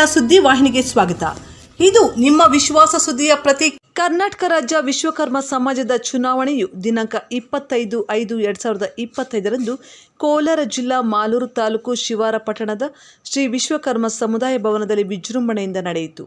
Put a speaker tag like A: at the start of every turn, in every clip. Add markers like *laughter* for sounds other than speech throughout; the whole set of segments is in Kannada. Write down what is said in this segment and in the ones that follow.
A: ಕನ್ನಡ ಸುದ್ದಿ ವಾಹಿನಿಗೆ ಸ್ವಾಗತ. ಇದು ನಿಮ್ಮ ವಿಶ್ವಾಸ ಸುದ್ದಿಯ ಪ್ರತಿ ಕರ್ನಾಟಕ ರಾಜ್ಯ ವಿಶ್ವಕರ್ಮ ಸಮಾಜದ ಚುನಾವಣೆಯು ದಿನಾಂಕ ಇಪ್ಪತ್ತೈದು ಐದು ಎರಡ್ ಸಾವಿರದ ಇಪ್ಪತ್ತೈದರಂದು ಕೋಲಾರ ಜಿಲ್ಲಾ ಮಾಲೂರು ತಾಲೂಕು ಶಿವಾರ ಪಟ್ಟಣದ ಶ್ರೀ ವಿಶ್ವಕರ್ಮ ಸಮುದಾಯ ಭವನದಲ್ಲಿ ವಿಜೃಂಭಣೆಯಿಂದ ನಡೆಯಿತು.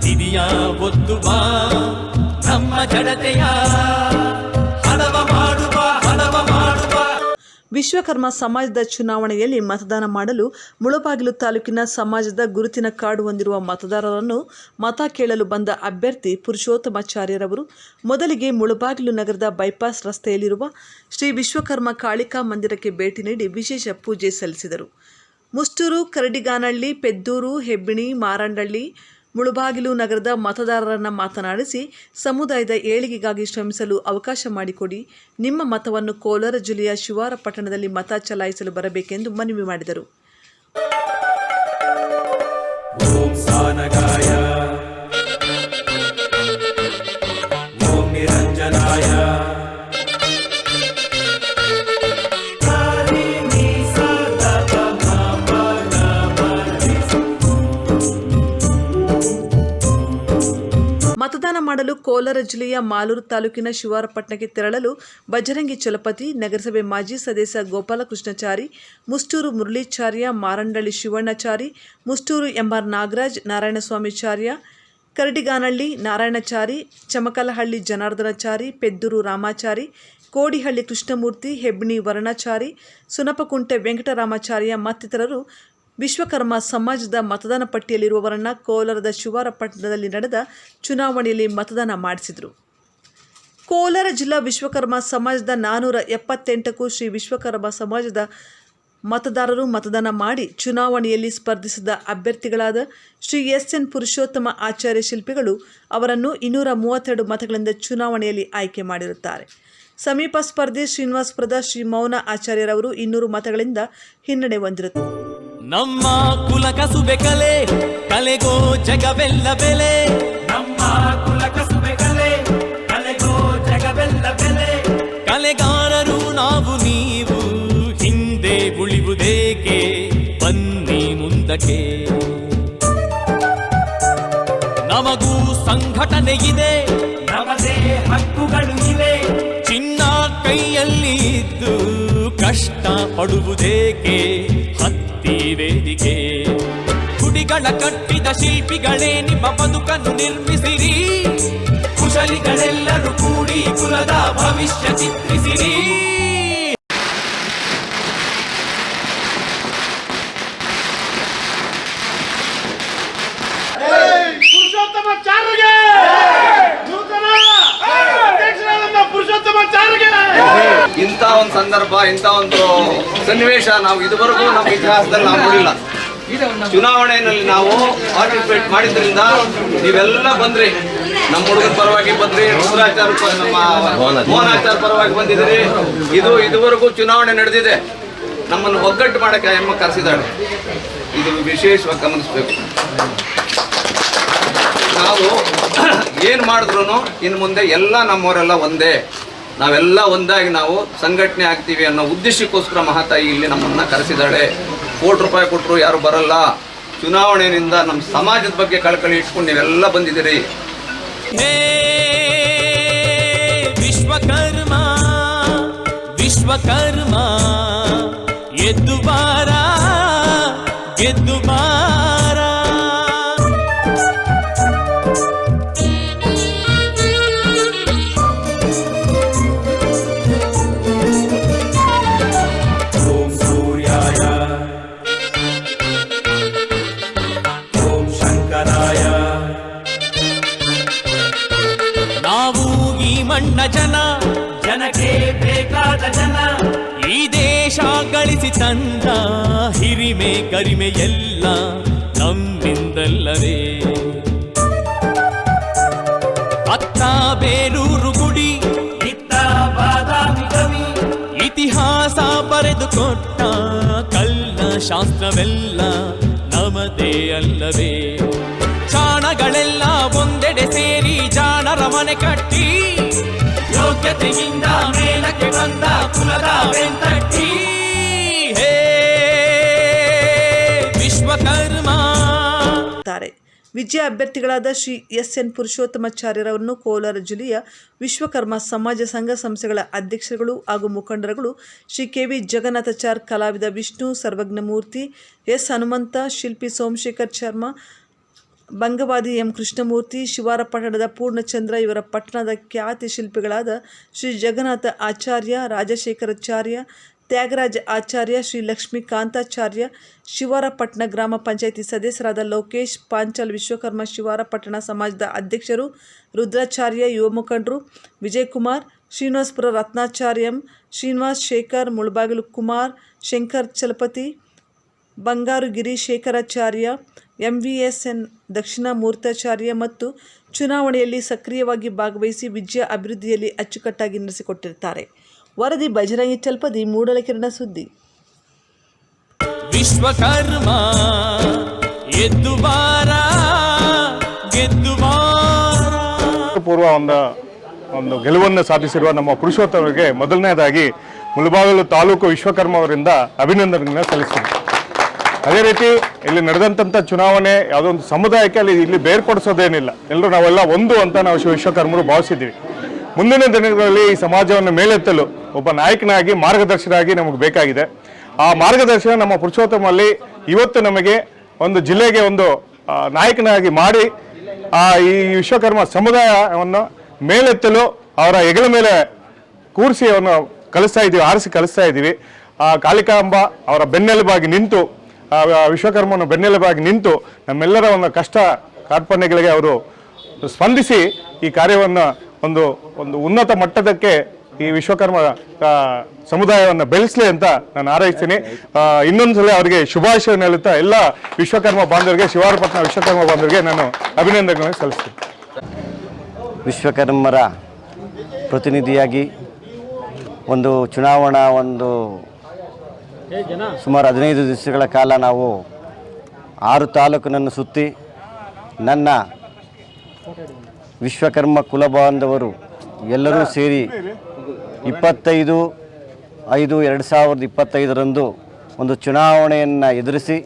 B: ತಿರಿಯ ಒದ್ದು ಬಾ, ನಮ್ಮ ಜಡತೆಯ
A: ವಿಶ್ವಕರ್ಮ ಸಮಾಜದ ಚುನಾವಣೆಯಲ್ಲಿ ಮತದಾನ ಮಾಡಲು ಮುಳಬಾಗಿಲು ತಾಲೂಕಿನ ಸಮಾಜದ ಗುರುತಿನ ಕಾರ್ಡ್ ಹೊಂದಿರುವ ಮತದಾರರನ್ನು ಮತ ಕೇಳಲು ಬಂದ ಅಭ್ಯರ್ಥಿ ಪುರುಷೋತ್ತಮಾಚಾರ್ಯರವರು ಮೊದಲಿಗೆ ಮುಳಬಾಗಿಲು ನಗರದ ಬೈಪಾಸ್ ರಸ್ತೆಯಲ್ಲಿರುವ ಶ್ರೀ ವಿಶ್ವಕರ್ಮ ಕಾಳಿಕಾ ಮಂದಿರಕ್ಕೆ ಭೇಟಿ ನೀಡಿ ವಿಶೇಷ ಪೂಜೆ ಸಲ್ಲಿಸಿದರು. ಮುಷ್ಟೂರು ಕರಡಿಗಾನಹಳ್ಳಿ ಪೆದ್ದೂರು, ಹೆಬ್ಬಿಣಿ, ಮಾರಂಡಳ್ಳಿ, ಮುಳುಬಾಗಿಲು ನಗರದ ಮತದಾರರನ್ನು ಮಾತನಾಡಿಸಿ ಸಮುದಾಯದ ಏಳಿಗೆಗಾಗಿ ಶ್ರಮಿಸಲು ಅವಕಾಶ ಮಾಡಿಕೊಡಿ. ನಿಮ್ಮ ಮತವನ್ನು ಕೋಲಾರ ಜಿಲ್ಲೆಯ ಶಿವಾರ ಪಟ್ಟಣದಲ್ಲಿ ಮತ ಚಲಾಯಿಸಲು ಬರಬೇಕೆಂದು ಮನವಿ ಮಾಡಿದರು. ಮತದಾನ ಮಾಡಲು ಕೋಲಾರ ಜಿಲ್ಲೆಯ ಮಾಲೂರು ತಾಲೂಕಿನ ಶಿವಾರಪಟ್ಟಣಕ್ಕೆ ತೆರಳಲು ಬಜರಂಗಿ ಚಲಪತಿ, ನಗರಸಭೆ ಮಾಜಿ ಸದಸ್ಯ ಗೋಪಾಲಕೃಷ್ಣಚಾರಿ, ಮುಷ್ಟೂರು ಮುರಳೀಚಾರ್ಯ ಮಾರಂಡಳ್ಳಿ ಶಿವಣ್ಣಾಚಾರಿ, ಮುಷ್ಟೂರು ಎಂಆರ್ ನಾಗರಾಜ್ ನಾರಾಯಣಸ್ವಾಮಿಚಾರ್ಯ ಕರಡಿಗಾನಹಳ್ಳಿ ನಾರಾಯಣಚಾರಿ, ಚಮಕಲಹಳ್ಳಿ ಜನಾರ್ದನಚಾರಿ, ಪೆದ್ದೂರು ರಾಮಾಚಾರಿ, ಕೋಡಿಹಳ್ಳಿ ಕೃಷ್ಣಮೂರ್ತಿ, ಹೆಬ್ಣಿ ವರ್ಣಾಚಾರಿ, ಸುನಪಕುಂಟೆ ವೆಂಕಟರಾಮಾಚಾರ್ಯ ಮತ್ತಿತರರು ವಿಶ್ವಕರ್ಮ ಸಮಾಜದ ಮತದಾನ ಪಟ್ಟಿಯಲ್ಲಿರುವವರನ್ನ ಕೋಲಾರದ ಶಿವಾರಪಟ್ಟಣದಲ್ಲಿ ನಡೆದ ಚುನಾವಣೆಯಲ್ಲಿ ಮತದಾನ ಮಾಡಿಸಿದರು. ಕೋಲಾರ ಜಿಲ್ಲಾ ವಿಶ್ವಕರ್ಮ ಸಮಾಜದ ನಾನ್ನೂರ ಎಪ್ಪತ್ತೆಂಟಕ್ಕೂ ಶ್ರೀ ವಿಶ್ವಕರ್ಮ ಸಮಾಜದ ಮತದಾರರು ಮತದಾನ ಮಾಡಿ ಚುನಾವಣೆಯಲ್ಲಿ ಸ್ಪರ್ಧಿಸಿದ ಅಭ್ಯರ್ಥಿಗಳಾದ ಶ್ರೀ ಎಸ್ ಎನ್ ಪುರುಷೋತ್ತಮ ಆಚಾರ್ಯ ಶಿಲ್ಪಿಗಳು ಅವರನ್ನು ಇನ್ನೂರ ಮೂವತ್ತೆರಡು ಮತಗಳಿಂದ ಚುನಾವಣೆಯಲ್ಲಿ ಆಯ್ಕೆ ಮಾಡಿರುತ್ತಾರೆ. ಸಮೀಪ ಸ್ಪರ್ಧಿ ಶ್ರೀನಿವಾಸಪುರದ ಶ್ರೀ ಮೌನ ಆಚಾರ್ಯರವರು ಇನ್ನೂರು ಮತಗಳಿಂದ ಹಿನ್ನಡೆ ಹೊಂದಿರುತ್ತಾರೆ.
B: ನಮ್ಮ ಕುಲ ಕಸುಬೆ ಕಲೆ ಕಲೆಗೋ ಜಗವೆಲ್ಲ ಬೆಲೆ. ನಮ್ಮ ಕುಲ ಕಸುಬೆ ಕಲೆ ಕಲೆಗೋ ಜಗವೆಲ್ಲ ಬೆಲೆ. ಕಲೆಗಾರರು ನಾವು ನೀವು ಹಿಂದೆ ಉಳಿಯುವುದೇಕೆ ಬನ್ನಿ ಮುಂದಕ್ಕೆ. ನಮಗೂ ಸಂಘಟನೆ ಇದೆ. ನಮದೇ ಹಕ್ಕುಗಳು ಪಡುವುದೇಕೆ ಹತ್ತಿ ವೇದಿಕೆ ಗುಡಿಗಳ ಕಟ್ಟಿದ ಶಿಲ್ಪಿಗಳೇ ನಿಮ್ಮ ಬದುಕನ್ನು ನಿರ್ಮಿಸಿರಿ ಕುಶಲಿಗಳೆಲ್ಲರೂ ಕೂಡಿ ಕುಲದ ಭವಿಷ್ಯ ಚಿತ್ರಿಸಿರಿ
C: ಇಂಥ ಒಂದು ಸಂದರ್ಭ, ಇಂಥ ಒಂದು ಸನ್ನಿವೇಶ ನಾವು ಇದುವರೆಗೂ ನಮ್ಮ ಇತಿಹಾಸದಲ್ಲಿ ನಾವು ನೋಡಿಲ್ಲ ಚುನಾವಣೆಯಲ್ಲಿ ನಾವು ಪಾರ್ಟಿಸಿಪೇಟ್ ಮಾಡಿದ್ರಿಂದ ನೀವೆಲ್ಲ ಬಂದ್ರಿ. ನಮ್ಮ ಹುಡುಗರ ಪರವಾಗಿ ಬಂದ್ರಿ ರುದ್ರಾಚಾರ ನಮ್ಮ ಮೋಹನಾಚಾರ ಪರವಾಗಿ ಬಂದಿದ್ರಿ ಇದು ಇದುವರೆಗೂ ಚುನಾವಣೆ ನಡೆದಿದೆ. ನಮ್ಮನ್ನು ಒಗ್ಗಟ್ಟು ಮಾಡಕ್ಕೆ ಎಮ್ಮ ಕರೆಸಿದ್ದಾಳೆ. ಇದು ವಿಶೇಷವಾಗಿ ಗಮನಿಸ್ಬೇಕು. ನಾವು *coughs* ಏನು ಮಾಡಿದ್ರು ಇನ್ನು ಮುಂದೆ ಎಲ್ಲ ನಮ್ಮವರೆಲ್ಲ ಒಂದೇ. ನಾವೆಲ್ಲ ಒಂದಾಗಿ ನಾವು ಸಂಘಟನೆ ಆಗ್ತೀವಿ ಅನ್ನೋ ಉದ್ದೇಶಕ್ಕೋಸ್ಕರ ಮಹಾತಾಯಿ ಇಲ್ಲಿ ನಮ್ಮನ್ನ ಕರೆಸಿದ್ದಾಳೆ ಕೋಟಿ ರೂಪಾಯಿ ಕೊಟ್ಟರು ಯಾರು ಬರಲ್ಲ. ಚುನಾವಣೆಯಿಂದ ನಮ್ಮ ಸಮಾಜದ ಬಗ್ಗೆ ಕಳಕಳಿ ಇಟ್ಕೊಂಡು ನೀವೆಲ್ಲ ಬಂದಿದ್ದೀರಿ.
B: ವಿಶ್ವಕರ್ಮ ವಿಶ್ವಕರ್ಮ, ಎದ್ದು ಬಾರ ಎದ್ದು ಬಾರ ಗರಿಮೆ ಎಲ್ಲ ನಮ್ಮಿಂದಲ್ಲವೇ ಅತ್ತ ಬೇರೂರು ಗುಡಿ,
D: ಇತ್ತ ಬಾದಾಮಿ ಕವಿ
B: ಇತಿಹಾಸ ಬರೆದುಕೊಟ್ಟ ಕಲ್ಲ ಶಾಸ್ತ್ರವೆಲ್ಲ ನಮದೇ ಅಲ್ಲವೇ. ಚಾಣಗಳೆಲ್ಲ ಒಂದೆಡೆ ಸೇರಿ ಜಾಣರ ಮನೆ ಕಟ್ಟಿ,
D: ಯೋಗ್ಯತೆಯಿಂದ ಮೇಲಕ್ಕೆ ಬಂದ ಕುಲದ ಬೆಂತಟ್ಟಿ
A: ವಿಜಯ ಅಭ್ಯರ್ಥಿಗಳಾದ ಶ್ರೀ ಎಸ್ ಎನ್ ಪುರುಷೋತ್ತಮಾಚಾರ್ಯರವರನ್ನು ಕೋಲಾರ ಜಿಲ್ಲೆಯ ವಿಶ್ವಕರ್ಮ ಸಮಾಜ ಸಂಘ ಸಂಸ್ಥೆಗಳ ಅಧ್ಯಕ್ಷರುಗಳು ಹಾಗೂ ಮುಖಂಡರುಗಳು ಶ್ರೀ ಕೆ ವಿ ಜಗನ್ನಾಥಾಚಾರ್, ಕಲಾವಿದ ವಿಷ್ಣು, ಸರ್ವಜ್ಞಮೂರ್ತಿ ಎಸ್ ಹನುಮಂತ, ಶಿಲ್ಪಿ ಸೋಮಶೇಖರ್ ಶರ್ಮ ಬಂಗವಾದಿ ಎಂ ಕೃಷ್ಣಮೂರ್ತಿ, ಶಿವಾರ ಪಟ್ಟಣದ ಪೂರ್ಣಚಂದ್ರ ಇವರ ಪಟ್ಟಣದ ಖ್ಯಾತಿ ಶಿಲ್ಪಿಗಳಾದ ಶ್ರೀ ಜಗನ್ನಾಥ ಆಚಾರ್ಯ, ರಾಜಶೇಖರಾಚಾರ್ಯ ತ್ಯಾಗರಾಜ ಆಚಾರ್ಯ ಶ್ರೀ ಲಕ್ಷ್ಮೀಕಾಂತಾಚಾರ್ಯ, ಶಿವಾರಪಟ್ಟಣ ಗ್ರಾಮ ಪಂಚಾಯಿತಿ ಸದಸ್ಯರಾದ ಲೋಕೇಶ್ ಪಾಂಚಲ್ ವಿಶ್ವಕರ್ಮ ಶಿವಾರಪಟ್ಟಣ ಸಮಾಜದ ಅಧ್ಯಕ್ಷರು ರುದ್ರಾಚಾರ್ಯ ಯುವ ಮುಖಂಡರು ವಿಜಯಕುಮಾರ್, ಶ್ರೀನಿವಾಸ್ಪುರ ರತ್ನಾಚಾರ್ಯಂ ಶ್ರೀನಿವಾಸ್ ಶೇಖರ್, ಮುಳಬಾಗಿಲು ಕುಮಾರ್, ಶಂಕರ್ ಚಲಪತಿ, ಬಂಗಾರು ಎಸ್ ಎನ್ ದಕ್ಷಿಣ ಮೂರ್ತಾಚಾರ್ಯ ಮತ್ತು ಚುನಾವಣೆಯಲ್ಲಿ ಸಕ್ರಿಯವಾಗಿ ಭಾಗವಹಿಸಿ ವಿಜಯ ಅಭಿವೃದ್ಧಿಯಲ್ಲಿ ಅಚ್ಚುಕಟ್ಟಾಗಿ ನಡೆಸಿಕೊಟ್ಟಿರುತ್ತಾರೆ ವರದಿ ಬಜರಂಗಿ ಚಲ್ಪದಿ ಮೂಡಲಕಿರಣ ಸುದ್ದಿ.
B: ವಿಶ್ವಕರ್ಮ ಎದ್ದು ಬಾರ ಗೆದ್ದು ಬಾರ.
E: ಪೂರ್ವ ಒಂದು ಒಂದು ಗೆಲುವನ್ನು ಸಾಧಿಸಿರುವ ನಮ್ಮ ಪುರುಷೋತ್ತಮರಿಗೆ ಮೊದಲನೇದಾಗಿ ಮುಳಬಾಗಿಲು ತಾಲೂಕು ವಿಶ್ವಕರ್ಮ ಅವರಿಂದ ಅಭಿನಂದನೆಗಳನ್ನ ಸಲ್ಲಿಸ್ತೀನಿ. ಅದೇ ರೀತಿ ಇಲ್ಲಿ ನಡೆದಂಥ ಚುನಾವಣೆ ಯಾವುದೋ ಒಂದು ಸಮುದಾಯಕ್ಕೆ ಅಲ್ಲಿ ಇಲ್ಲಿ ಬೇರ್ಪಡಿಸೋದೇನಿಲ್ಲ. ಎಲ್ಲರೂ ನಾವೆಲ್ಲ ಒಂದು ಅಂತ ನಾವು ಶಿವ- ವಿಶ್ವಕರ್ಮರು ಭಾವಿಸಿದ್ದೀವಿ. ಮುಂದಿನ ದಿನಗಳಲ್ಲಿ ಈ ಸಮಾಜವನ್ನು ಮೇಲೆತ್ತಲು ಒಬ್ಬ ನಾಯಕನಾಗಿ ಮಾರ್ಗದರ್ಶನಾಗಿ ನಮಗೆ ಬೇಕಾಗಿದೆ. ಆ ಮಾರ್ಗದರ್ಶನ ನಮ್ಮ ಪುರುಷೋತ್ತಮಲ್ಲಿ ಇವತ್ತು ನಮಗೆ ಒಂದು ಜಿಲ್ಲೆಗೆ ಒಂದು ನಾಯಕನಾಗಿ ಮಾಡಿ, ಆ, ಈ ವಿಶ್ವಕರ್ಮ ಸಮುದಾಯವನ್ನು ಮೇಲೆತ್ತಲು, ಅವರ ಹೆಗಲ ಮೇಲೆ ಕೂರಿಸಿ ಅವನು ಕಲಿಸ್ತಾ ಇದ್ದೀವಿ ಆರಿಸಿ ಕಲಿಸ್ತಾ ಇದ್ದೀವಿ ಆ ಕಾಳಿಕಾಂಬ ಅವರ ಬೆನ್ನೆಲುಬಾಗಿ ನಿಂತು ಆ, ವಿಶ್ವಕರ್ಮನ ಬೆನ್ನೆಲುಬಾಗಿ ನಿಂತು ನಮ್ಮೆಲ್ಲರ ಒಂದು ಕಷ್ಟ ಕಾರ್ಪಣ್ಯಗಳಿಗೆ ಅವರು ಸ್ಪಂದಿಸಿ ಈ ಕಾರ್ಯವನ್ನು ಒಂದು ಒಂದು ಉನ್ನತ ಮಟ್ಟದಕ್ಕೆ ಈ ವಿಶ್ವಕರ್ಮ ಸಮುದಾಯವನ್ನು ಬೆಳೆಸಲಿ ಅಂತ ನಾನು ಹಾರೈಸ್ತೀನಿ. ಇನ್ನೊಂದು ಇನ್ನೊಂದ್ಸಲ ಅವರಿಗೆ ಶುಭಾಶಯ ಹೇಳುತ್ತಾ ಎಲ್ಲ ವಿಶ್ವಕರ್ಮ ಬಾಂಧವರಿಗೆ, ಶಿವಾರಪಟ್ಟಣ ವಿಶ್ವಕರ್ಮ ಬಾಂಧವರಿಗೆ ನಾನು ಅಭಿನಂದನೆಗಳನ್ನು ಸಲ್ಲಿಸ್ತೀನಿ.
F: ವಿಶ್ವಕರ್ಮರ ಪ್ರತಿನಿಧಿಯಾಗಿ ಒಂದು ಚುನಾವಣಾ ಒಂದು ಸುಮಾರು ಹದಿನೈದು ದಿವಸಗಳ ಕಾಲ ನಾವು ಆರು ತಾಲೂಕಿನನ್ನು ಸುತ್ತಿ ನನ್ನ ವಿಶ್ವಕರ್ಮ ಕುಲಬಾಂಧವರು ಎಲ್ಲರೂ ಸೇರಿ ಇಪ್ಪತ್ತೈದು, ಐದು, ಎರಡು ಸಾವಿರದ ಇಪ್ಪತ್ತೈದರಂದು ಒಂದು ಚುನಾವಣೆಯನ್ನು ಎದುರಿಸಿ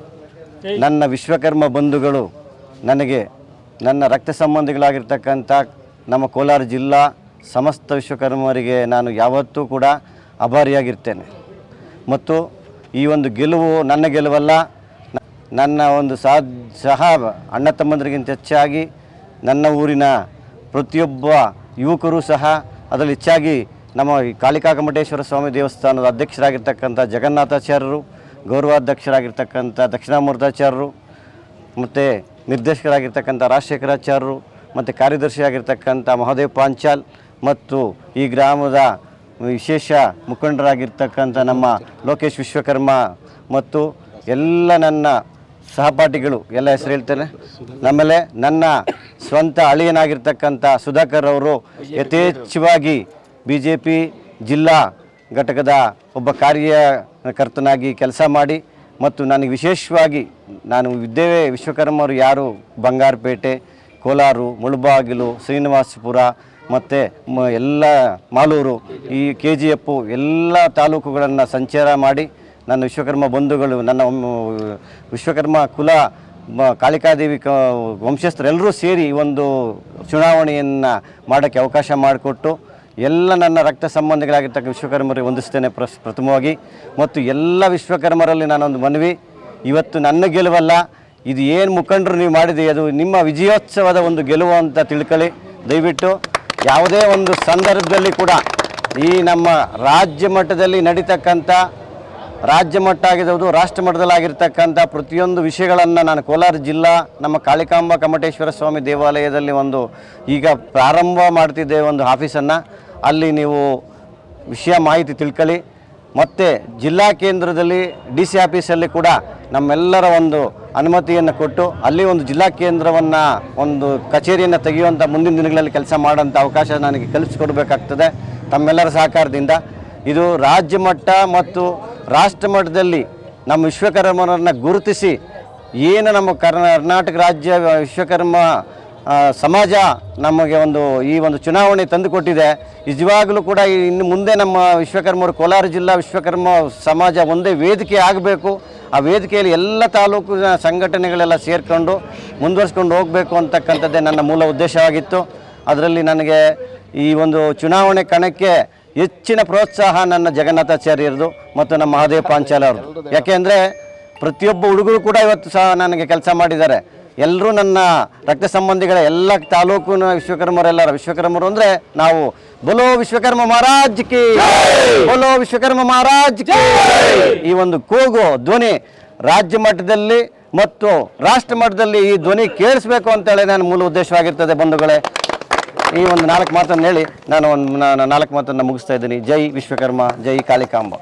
F: ನನ್ನ ವಿಶ್ವಕರ್ಮ ಬಂಧುಗಳು ನನಗೆ ನನ್ನ ರಕ್ತ ಸಂಬಂಧಿಗಳಾಗಿರ್ತಕ್ಕಂಥ ನಮ್ಮ ಕೋಲಾರ ಜಿಲ್ಲಾ ಸಮಸ್ತ ವಿಶ್ವಕರ್ಮರಿಗೆ ನಾನು ಯಾವತ್ತೂ ಕೂಡ ಅಭಾರಿಯಾಗಿರ್ತೇನೆ ಮತ್ತು ಈ ಒಂದು ಗೆಲುವು ನನ್ನ ಗೆಲುವಲ್ಲ, ನನ್ನ ಒಂದು ಸಹ ಸಹ ಅಣ್ಣ ತಮ್ಮಂದರಿಗಿಂತ ಹೆಚ್ಚಾಗಿ ನನ್ನ ಊರಿನ ಪ್ರತಿಯೊಬ್ಬ ಯುವಕರು ಸಹ ಅದರಲ್ಲಿ ಹೆಚ್ಚಾಗಿ ನಮ್ಮ ಈ ಕಾಳಿಕಾಕಮಟೇಶ್ವರ ಸ್ವಾಮಿ ದೇವಸ್ಥಾನದ ಅಧ್ಯಕ್ಷರಾಗಿರ್ತಕ್ಕಂಥ ಜಗನ್ನಾಥಾಚಾರ್ಯರು, ಗೌರವಾಧ್ಯಕ್ಷರಾಗಿರ್ತಕ್ಕಂಥ ದಕ್ಷಿಣಾಮೂರ್ತಾಚಾರ್ಯರು, ಮತ್ತು ನಿರ್ದೇಶಕರಾಗಿರ್ತಕ್ಕಂಥ ರಾಜಶೇಖರಾಚಾರ್ಯರು, ಮತ್ತು ಕಾರ್ಯದರ್ಶಿಯಾಗಿರ್ತಕ್ಕಂಥ ಮಹಾದೇವ್ ಪಾಂಚಾಲ್ ಮತ್ತು ಈ ಗ್ರಾಮದ ವಿಶೇಷ ಮುಖಂಡರಾಗಿರ್ತಕ್ಕಂಥ ನಮ್ಮ ಲೋಕೇಶ್ ವಿಶ್ವಕರ್ಮ ಮತ್ತು ಎಲ್ಲ ನನ್ನ ಸಹಪಾಠಿಗಳು, ಎಲ್ಲ ಹೆಸರು ಹೇಳ್ತೇನೆ. ನಮ್ಮಲ್ಲೇ ನನ್ನ ಸ್ವಂತ ಅಳಿಯನಾಗಿರ್ತಕ್ಕಂಥ ಸುಧಾಕರ್ ಅವರು ಯಥೇಚ್ಛವಾಗಿ ಬಿ ಜಿಲ್ಲಾ ಘಟಕದ ಒಬ್ಬ ಕಾರ್ಯಕರ್ತನಾಗಿ ಕೆಲಸ ಮಾಡಿ ಮತ್ತು ನನಗೆ ವಿಶೇಷವಾಗಿ ನಾನು ವಿದ್ಯೆ ವಿಶ್ವಕರ್ಮರು ಯಾರು? ಬಂಗಾರಪೇಟೆ, ಕೋಲಾರು, ಮುಳುಬಾಗಿಲು, ಶ್ರೀನಿವಾಸಪುರ ಮತ್ತು ಎಲ್ಲ ಮಾಲೂರು, ಈ ಕೆ ಜಿ ಎಪ್ಪು ಎಲ್ಲ ತಾಲೂಕುಗಳನ್ನು ಸಂಚಾರ ಮಾಡಿ ನನ್ನ ವಿಶ್ವಕರ್ಮ ಬಂಧುಗಳು, ನನ್ನ ವಿಶ್ವಕರ್ಮ ಕುಲ ಕಾಳಿಕಾದೇವಿ ಕ ವಂಶಸ್ಥರೆಲ್ಲರೂ ಸೇರಿ ಒಂದು ಚುನಾವಣೆಯನ್ನು ಮಾಡೋಕ್ಕೆ ಅವಕಾಶ ಮಾಡಿಕೊಟ್ಟು ಎಲ್ಲ ನನ್ನ ರಕ್ತ ಸಂಬಂಧಿಗಳಾಗಿರ್ತಕ್ಕ ವಿಶ್ವಕರ್ಮರಿಗೆ ಹೊಂದಿಸ್ತೇನೆ ಪ್ರಸ್, ಪ್ರಥಮವಾಗಿ. ಮತ್ತು ಎಲ್ಲ ವಿಶ್ವಕರ್ಮರಲ್ಲಿ ನಾನೊಂದು ಮನವಿ. ಇವತ್ತು ನನ್ನ ಗೆಲುವಲ್ಲ. ಇದು ಏನು ಮುಖಂಡರು ನೀವು ಮಾಡಿದೆ ಅದು ನಿಮ್ಮ ವಿಜಯೋತ್ಸವದ ಒಂದು ಗೆಲುವು ಅಂತ ತಿಳ್ಕೊಳ್ಳಿ. ದಯವಿಟ್ಟು ಯಾವುದೇ ಒಂದು ಸಂದರ್ಭದಲ್ಲಿ ಕೂಡ ಈ ನಮ್ಮ ರಾಜ್ಯ ಮಟ್ಟದಲ್ಲಿ ನಡೀತಕ್ಕಂಥ ರಾಜ್ಯ ಮಟ್ಟ ಆಗಿರ್ಬೋದು ರಾಷ್ಟ್ರ ಮಟ್ಟದಲ್ಲಾಗಿರ್ತಕ್ಕಂಥ ಪ್ರತಿಯೊಂದು ವಿಷಯಗಳನ್ನು ನಾನು ಕೋಲಾರ ಜಿಲ್ಲಾ ನಮ್ಮ ಕಾಳಿಕಾಂಬ ಕಮಟೇಶ್ವರ ಸ್ವಾಮಿ ದೇವಾಲಯದಲ್ಲಿ ಒಂದು ಈಗ ಪ್ರಾರಂಭ ಮಾಡ್ತಿದ್ದೆ ಒಂದು ಆಫೀಸನ್ನು. ಅಲ್ಲಿ ನೀವು ವಿಷಯ ಮಾಹಿತಿ ತಿಳ್ಕೊಳ್ಳಿ. ಮತ್ತು ಜಿಲ್ಲಾ ಕೇಂದ್ರದಲ್ಲಿ ಡಿ ಸಿ ಆಫೀಸಲ್ಲಿ ಕೂಡ ನಮ್ಮೆಲ್ಲರ ಒಂದು ಅನುಮತಿಯನ್ನು ಕೊಟ್ಟು ಅಲ್ಲಿ ಒಂದು ಜಿಲ್ಲಾ ಕೇಂದ್ರವನ್ನು ಒಂದು ಕಚೇರಿಯನ್ನು ತೆಗೆಯುವಂಥ ಮುಂದಿನ ದಿನಗಳಲ್ಲಿ ಕೆಲಸ ಮಾಡೋಂಥ ಅವಕಾಶ ನನಗೆ ಕಲಿಸಿಕೊಡ್ಬೇಕಾಗ್ತದೆ ತಮ್ಮೆಲ್ಲರ ಸಹಕಾರದಿಂದ. ಇದು ರಾಜ್ಯ ಮಟ್ಟ ಮತ್ತು ರಾಷ್ಟ್ರ ಮಟ್ಟದಲ್ಲಿ ನಮ್ಮ ವಿಶ್ವಕರ್ಮರನ್ನು ಗುರುತಿಸಿ ಏನು ನಮ್ಮ ಕರ್ನಾಟಕ ರಾಜ್ಯ ವಿಶ್ವಕರ್ಮ ಸಮಾಜ ನಮಗೆ ಒಂದು ಈ ಒಂದು ಚುನಾವಣೆ ತಂದುಕೊಟ್ಟಿದೆ. ನಿಜವಾಗಲೂ ಕೂಡ ಇನ್ನು ಮುಂದೆ ನಮ್ಮ ವಿಶ್ವಕರ್ಮರು, ಕೋಲಾರ ಜಿಲ್ಲಾ ವಿಶ್ವಕರ್ಮ ಸಮಾಜ ಒಂದೇ ವೇದಿಕೆ ಆಗಬೇಕು. ಆ ವೇದಿಕೆಯಲ್ಲಿ ಎಲ್ಲ ತಾಲೂಕು ಸಂಘಟನೆಗಳೆಲ್ಲ ಸೇರಿಕೊಂಡು ಮುಂದುವರಿಸ್ಕೊಂಡು ಹೋಗಬೇಕು ಅಂತಕ್ಕಂಥದ್ದೇ ನನ್ನ ಮೂಲ ಉದ್ದೇಶವಾಗಿತ್ತು. ಅದರಲ್ಲಿ ನನಗೆ ಈ ಒಂದು ಚುನಾವಣೆ ಕಣಕ್ಕೆ ಹೆಚ್ಚಿನ ಪ್ರೋತ್ಸಾಹ ನನ್ನ ಜಗನ್ನಾಥಾಚಾರ್ಯರದು ಮತ್ತು ನಮ್ಮ ಮಹಾದೇವ ಪಾಂಚಾಲ ಅವ್ರದ್ದು. ಯಾಕೆಂದರೆ ಪ್ರತಿಯೊಬ್ಬ ಹುಡುಗರು ಕೂಡ ಇವತ್ತು ಸಹ ನನಗೆ ಕೆಲಸ ಮಾಡಿದ್ದಾರೆ. ಎಲ್ಲರೂ ನನ್ನ ರಕ್ತ ಸಂಬಂಧಿಗಳ ಎಲ್ಲ ತಾಲೂಕಿನ ವಿಶ್ವಕರ್ಮರೆಲ್ಲರ ವಿಶ್ವಕರ್ಮರು ಅಂದರೆ ನಾವು ಬಲೋ ವಿಶ್ವಕರ್ಮ ಮಹಾರಾಜ್ ಕಿ ಬಲೋ ವಿಶ್ವಕರ್ಮ ಮಹಾರಾಜ್ ಕಿ ಈ ಒಂದು ಕೂಗು ಧ್ವನಿ ರಾಜ್ಯ ಮಟ್ಟದಲ್ಲಿ ಮತ್ತು ರಾಷ್ಟ್ರ ಮಟ್ಟದಲ್ಲಿ ಈ ಧ್ವನಿ ಕೇಳಿಸ್ಬೇಕು ಅಂತೇಳಿ ನನ್ನ ಮೂಲ ಉದ್ದೇಶವಾಗಿರ್ತದೆ ಬಂಧುಗಳೇ. ಈ ಒಂದು ನಾಲ್ಕು ಮಾತನ್ನು ಹೇಳಿ ನಾನು ಒಂದು ನಾಲ್ಕು ಮಾತನ್ನು ಮುಗಿಸ್ತಾ ಇದ್ದೀನಿ. ಜೈ ವಿಶ್ವಕರ್ಮ, ಜೈ ಕಾಳಿಕಾಂಬ.